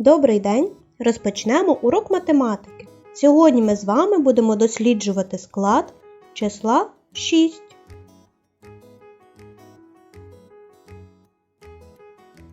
Добрий день! Розпочнемо урок математики. Сьогодні ми з вами будемо досліджувати склад числа 6.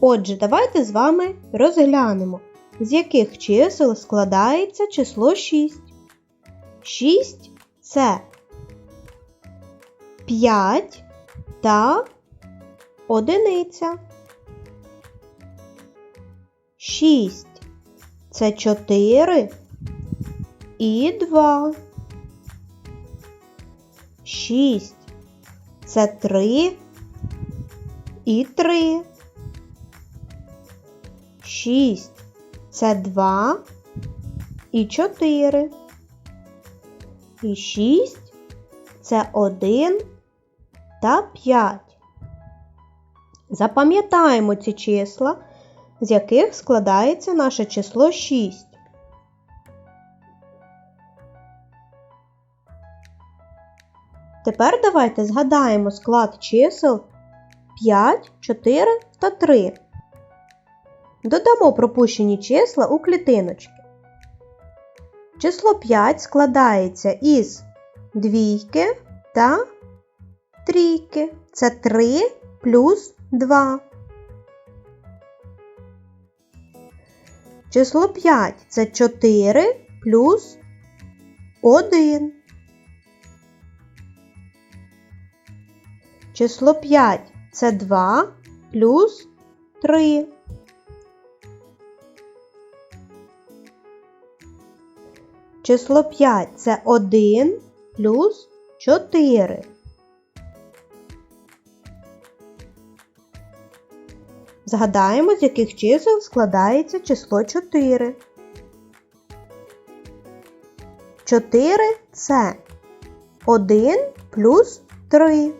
Отже, давайте з вами розглянемо, з яких чисел складається число 6. 6 це 5 та одиниця. 6 це 4 і 2. 6 це 3 і 3. 6 це 2 і 4. І 6 це 1 та 5. Запам'ятаємо ці числа, з яких складається наше число 6. Тепер давайте згадаємо склад чисел 5, 4 та 3. Додамо пропущені числа у клітиночки. Число 5 складається із двійки та трійки. Це 3 плюс 2. Число 5 це 4 плюс 1. Число 5 це 2 плюс 3. Число 5 це 1 плюс 4. Згадаємо, з яких чисел складається число 4. 4 це 1 плюс 3.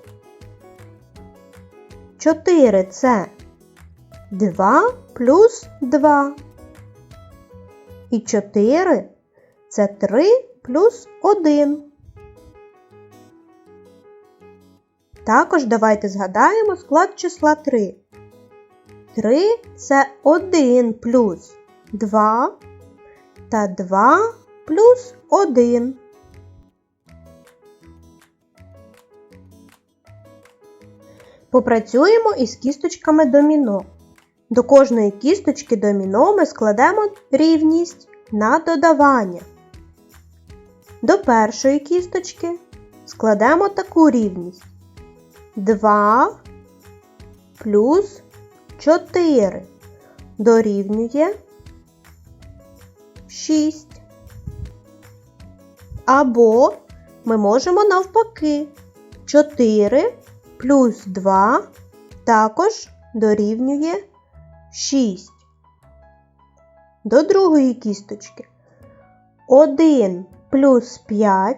4 це 2 плюс 2. І 4 це 3 плюс 1. Також давайте згадаємо склад числа 3. 3 це 1 плюс 2 та 2 плюс 1. Попрацюємо із кісточками доміно. До кожної кісточки доміно ми складемо рівність на додавання. До першої кісточки складемо таку рівність 2 плюс 4 дорівнює 6. Або ми можемо навпаки 4 плюс 2 також дорівнює 6. До другої кісточки 1 плюс 5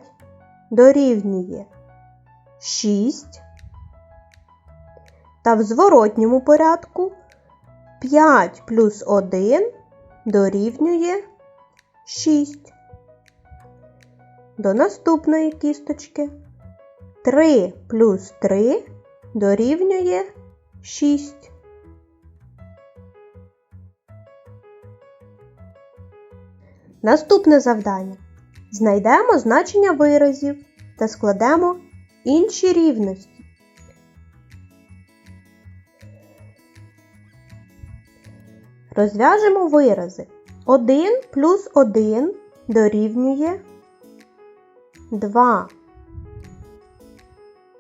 дорівнює 6. Та в зворотньому порядку 5 плюс 1 дорівнює 6. До наступної кісточки 3 плюс 3 дорівнює 6. Наступне завдання. Знайдемо значення виразів та складемо інші рівності. Розв'яжемо вирази. 1 плюс 1 дорівнює 2.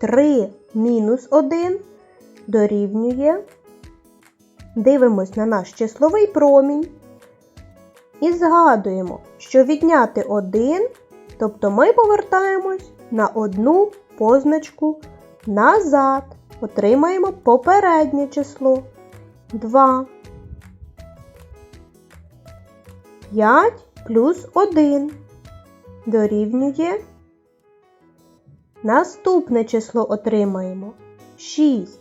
3 мінус 1 дорівнює. Дивимось на наш числовий промінь. І згадуємо, що відняти 1, тобто ми повертаємось на одну позначку назад. Отримаємо попереднє число 2. 5 плюс 1 дорівнює. Наступне число отримаємо 6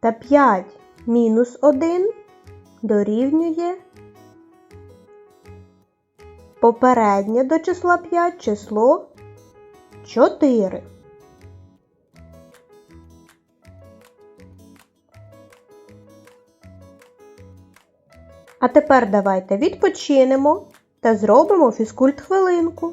та 5 мінус 1 дорівнює. Попереднє до числа 5 число 4. А тепер давайте відпочинемо та зробимо фізкульт хвилинку.